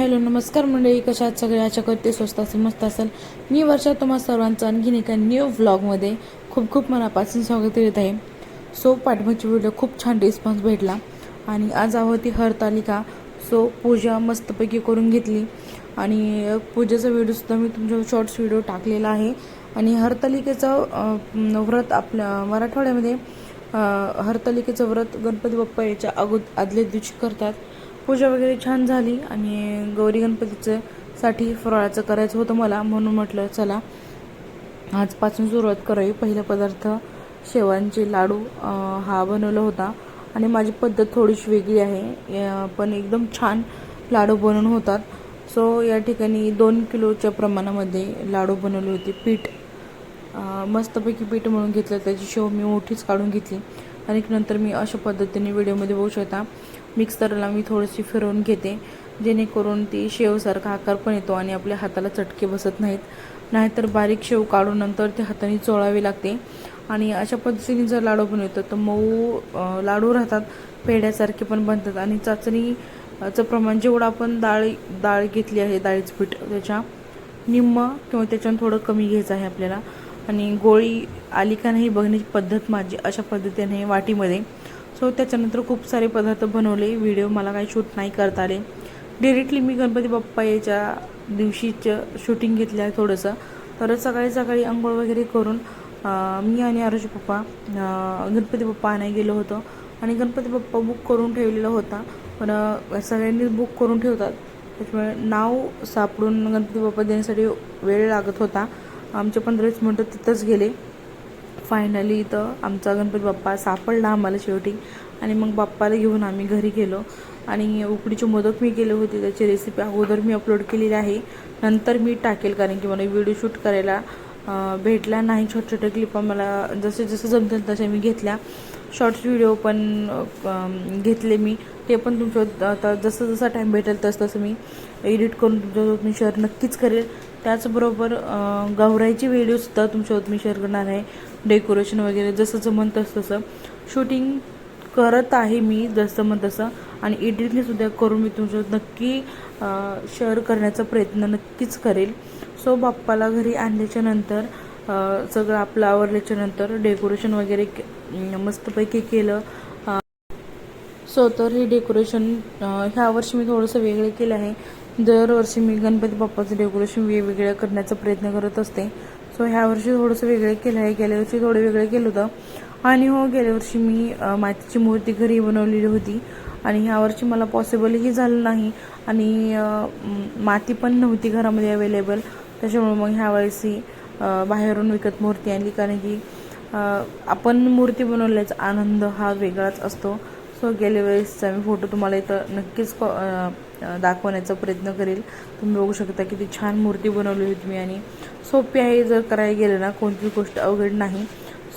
Hello नमस्कार मंडळी. कशा सगळ्या आशा करते स्वस्त असेल मस्त असेल. मी वर्षा तुम्हा सर्वांचं आणखीन एका न्यू व्लॉगमध्ये खूप खूप मनापासून स्वागत करीत आहे. सो पाठीमागची व्हिडिओ खूप छान रिस्पॉन्स भेटला. आणि आज होती हरतालिका. सो पूजा मस्तपैकी करून घेतली. आणि पूजेचा व्हिडिओसुद्धा मी तुमच्या शॉर्ट्स व्हिडिओ टाकलेला आहे. आणि हरतालिकेचं व्रत आपल्या मराठवाड्यामध्ये हरतालिकेचं व्रत गणपती बाप्पा याच्या अगो आदल्या दिवशी करतात. पूजा वगैरे छान झाली आणि गौरी गणपतीचं साठी फराळाचं करायचं होतं मला म्हणून म्हटलं चला आजपासून सुरुवात करावी पहिला पदार्थ शेवांचे लाडू हा बनवला होता. आणि माझी पद्धत थोडीशी वेगळी आहे. पण एकदम छान लाडू बनवून होतात. सो या ठिकाणी दोन किलोच्या प्रमाणामध्ये लाडू बनवले होते. पीठ मस्तपैकी पीठ म्हणून घेतलं. त्याची शेव मी मोठीच काढून घेतली. आणि नंतर मी अशा पद्धतीने व्हिडिओमध्ये बघू शकता. मिक्सरला मी थोडीशी फिरवून घेते. जेणेकरून ती शेवसारखा आकार पण येतो आणि आपल्या हाताला चटके बसत नाहीत. नाहीतर बारीक शेव काढून नंतर ते हाताने चोळावी लागते. आणि अशा पद्धतीने जर लाडू बनवतो तर मऊ लाडू राहतात. पेढ्यासारखे पण बनतात. आणि चाचणीचं प्रमाण जेवढं आपण डाळ डाळ घेतली आहे डाळीचं पीठ त्याच्या निम्म किंवा त्याच्यानं थोडं कमी घ्यायचं आहे आपल्याला. आणि गोळी आली का नाही बघण्याची पद्धत माझी अशा पद्धतीने वाटीमध्ये. सो त्याच्यानंतर खूप सारे पदार्थ बनवले. व्हिडिओ मला काही शूट नाही करता आले. डिरेक्टली मी गणपती बाप्पा याच्या दिवशीचं शूटिंग घेतलं आहे थोडंसं. तर सकाळी सकाळी आंघोळ वगैरे करून मी आणि आरोजी पप्पा गणपती बाप्पा आणायला गेलो होतो. आणि गणपती बाप्पा बुक करून ठेवलेला होता. पण सगळ्यांनी सगळ्यांनीच बुक करून ठेवतात. त्याच्यामुळे नाव सापडून गणपती बाप्पा देण्यासाठी वेळ लागत होता. आमचे पंधरावीस मिनटं तिथंच गेले. फायनली इथं आमचा गणपती बाप्पा सापडला आम्हाला शेवटी. आणि मग बाप्पाला घेऊन आम्ही घरी गेलो. आणि उकडीचे मोदक मी केले होते त्याची रेसिपी अगोदर मी अपलोड केलेली आहे. नंतर मी टाकेल कारण की मला व्हिडिओ शूट करायला भेटला नाही. छोट्या छोट्या क्लिपा मला जसे जसे जमतील तसे मी घेतल्या. शॉर्ट्स व्हिडिओ पण घेतले मी. ते पण तुमच्या आता जसं जसा टाईम भेटेल तसं तसं मी एडिट करून तुमच्यासोबत मी शेअर नक्कीच करेल. त्याचबरोबर अं, गौराईची व्हिडिओसुद्धा तुमच्यासोबत मी शेअर करणार आहे. डेकोरेशन वगैरे जसं जमन तसं तसं. शूटिंग करत आहे मी जसं मग तसं. आणि एडिटिंगसुद्धा करून मी तुमच्यासोबत नक्की शेअर करण्याचा प्रयत्न नक्कीच करेल. सो बाप्पाला घरी आणल्याच्या नंतर सगळं आपलं आवरल्याच्या नंतर डेकोरेशन वगैरे के- मस्तपैकी केलं. सो तर हे डेकोरेशन ह्या वर्षी मी थोडंसं वेगळं केलं आहे. दरवर्षी मी गणपती बाप्पाचं डेकोरेशन वेगवेगळं करण्याचा प्रयत्न करत असते. सो ह्या वर्षी थोडंसं वेगळं केलं आहे. गेल्या वर्षी थोडं वेगळं केलं होतं. आणि हो गेल्या वर्षी मी मातीची मूर्ती घरी बनवलेली होती. आणि ह्या वर्षी मला पॉसिबलही झालं नाही. आणि माती पण नव्हती घरामध्ये अवेलेबल त्याच्यामुळे मग ह्या वर्षी बाहेरून विकत मूर्ती आणली. कारण की आपण मूर्ती बनवल्याचा आनंद हा वेगळाच असतो. सो गेल्या वेळेसचा मी फोटो तुम्हाला इथं नक्कीच दाखवण्याचा प्रयत्न करेल. तुम्ही बघू शकता किती छान मूर्ती बनवली होती मी आणि सोपी आहे जर करायला गेलं ना कोणतीच गोष्ट अवघड नाही.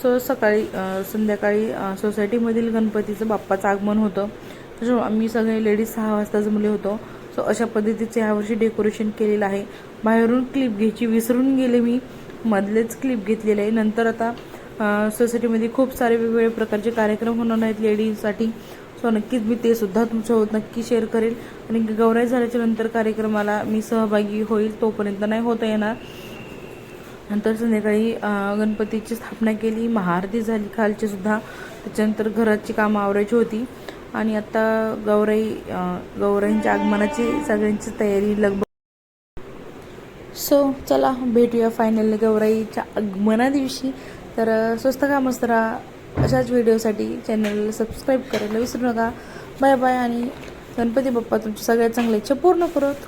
सो सकाळी संध्याकाळी सोसायटीमधील गणपतीचं बाप्पाचं आगमन होतं. त्याच्यामुळे आम्ही सगळे लेडीज सहा वाजता जमले होतो. सो अशा पद्धतीचे ह्यावर्षी डेकोरेशन केलेलं आहे. बाहेरून क्लिप घ्यायची विसरून गेले मी. मधलेच क्लिप घेतलेले आहे. नंतर आता सोसायटीमध्ये खूप सारे वेगवेगळे प्रकारचे कार्यक्रम होणार आहेत लेडीजसाठी. सो नक्कीच मी ते सुद्धा तुमच्यासोबत नक्की शेअर करेल आणि गौराई झाल्याच्यानंतर कार्यक्रमाला मी सहभागी होईल तोपर्यंत नाही होता येणार. नंतर संध्याकाळी गणपतीची स्थापना केली. महाआरती झाली खालची सुद्धा. त्याच्यानंतर घराची कामं आवरायची होती. आणि आता गौराई गौराईंच्या आगमनाची सगळ्यांची तयारी लगभग सो चला भेटूया फायनल गौराईच्या आगमना दिवशी. तर स्वस्त का मस्त अशाच व्हिडिओसाठी चॅनलला सबस्क्राईब करायला विसरू नका. बाय बाय आणि गणपती बाप्पा तुमच्या सगळ्या चांगल्या इच्छा पूर्ण करत